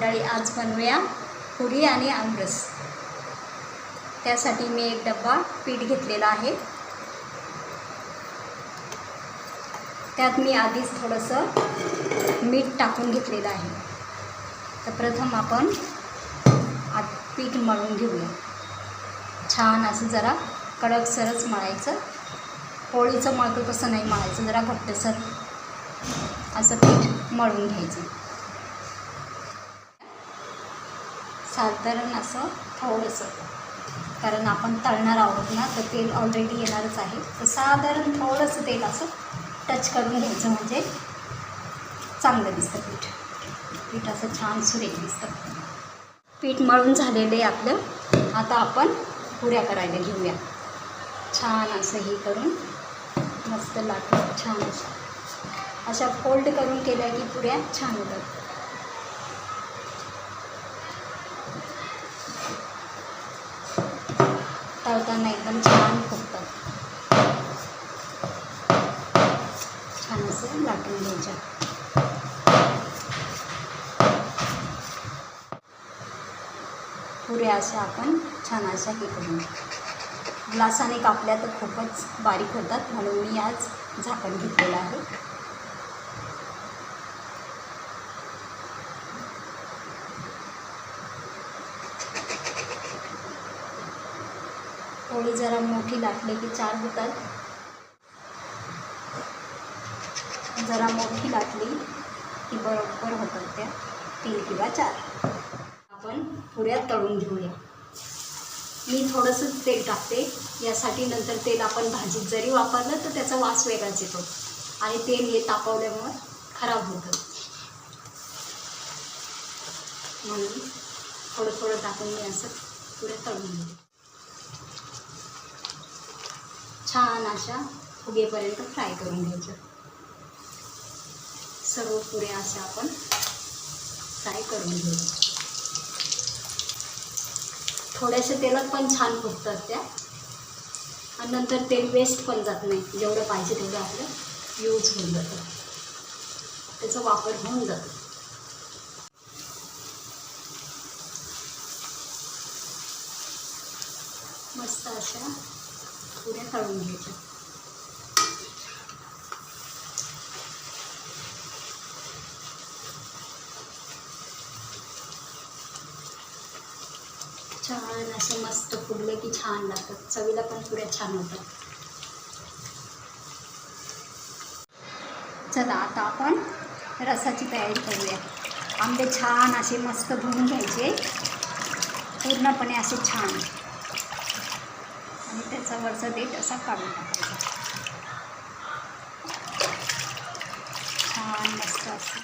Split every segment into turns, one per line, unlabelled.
मंडळी आज बनवूया पुरी आणि आमरस. त्यासाठी मी एक डब्बा पीठ घेतलेला आहे. त्यात मी आधीच थोडंसं मीठ टाकून घेतलेलं आहे. तर प्रथम आपण आत पीठ मळून घेऊया. छान असं जरा कडकसरच मळायचं. पोळीचं मळतो तसं नाही मळायचं जरा घट्टसर. असं पीठ मळून घ्यायचं. साधारण असं थोडंसं. कारण आपण तळणार आहोत ना तर तेल ऑलरेडी येणारच आहे. तर साधारण थोडंसं तेल असं टच करून घ्यायचं म्हणजे चांगलं दिसतं पीठ. पीठ असं छान सुरेख दिसतं. पीठ मळून झालेलं आहे आपलं. आता आपण पुऱ्या करायला घेऊया. छान असं हे करून मस्त लाटून छान असं अशा फोल्ड करून केल्या की पुऱ्या छान होतात. तळताना एकदम छान फुगतात. छान असं लाटून घ्यायच्या. पुऱ्या अशा आपण छान अशा हे करून ग्लासाने कापल्या तर खूपच बारीक होतात म्हणून मी आज झाकण घेतलेलं आहे. पोळी जरा मोठी लाटली की चार होतात जरा मोठी लाटली की बरोबर होतात त्या तीन किंवा चार. आपण पुऱ्या तळून घेऊया. मी थोडंसं तेल टाकते. यासाठी नंतर तेल आपण भाजीत जरी वापरलं तर त्याचा वास वेगळाच येतो. आणि तेल हे तापवल्यामुळं खराब होतं. म्हणून थोडं थोडं टाकून मी असं पुढे तळून घेते. छान अशा फुगेपर्यंत फ्राय करून घ्यायच्या सर्व पुऱ्या अशा आपण फ्राय करून घेऊ. थोड्याशा तेलात पण छान फुगतात त्या. आणि नंतर तेल वेस्ट पण जात नाही. जेवढं पाहिजे तेवढं आपलं यूज होऊन जातं. त्याचा वापर होऊन जातो. मस्त अशा पुऱ्या तळून घ्यायच्या छान असे मस्त फुगले की छान लागतात. चवीला पण पुऱ्या छान होतात. चला आता आपण रसाची तयारी करूया. आंबे छान असे मस्त धुवून घ्यायचे. पूर्णपणे असे छान. आणि त्याचा वरचा देठ असा काढून टाकायचा. छान मस्त असं.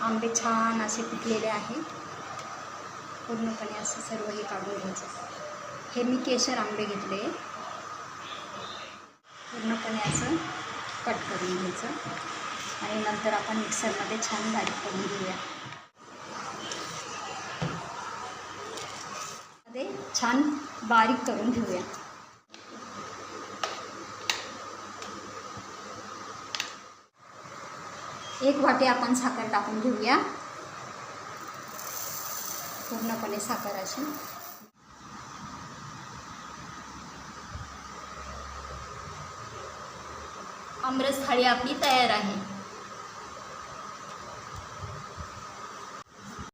आंबे छान असे पिकलेले आहेत. पूर्णपणे असं सर्व हे काढून घ्यायचं. हे मी केशर आंबे घेतले. पूर्णपणे असं कट करून घ्यायचं. आणि नंतर आपण मिक्सरमध्ये छान बारीक करून घेऊया. मध्ये छान बारीक करून घेऊया. एक वाटी आपण साखर टाकून घेऊया. पूर्णपणे साखर अशी. आमरस थाळी आपली तयार आहे.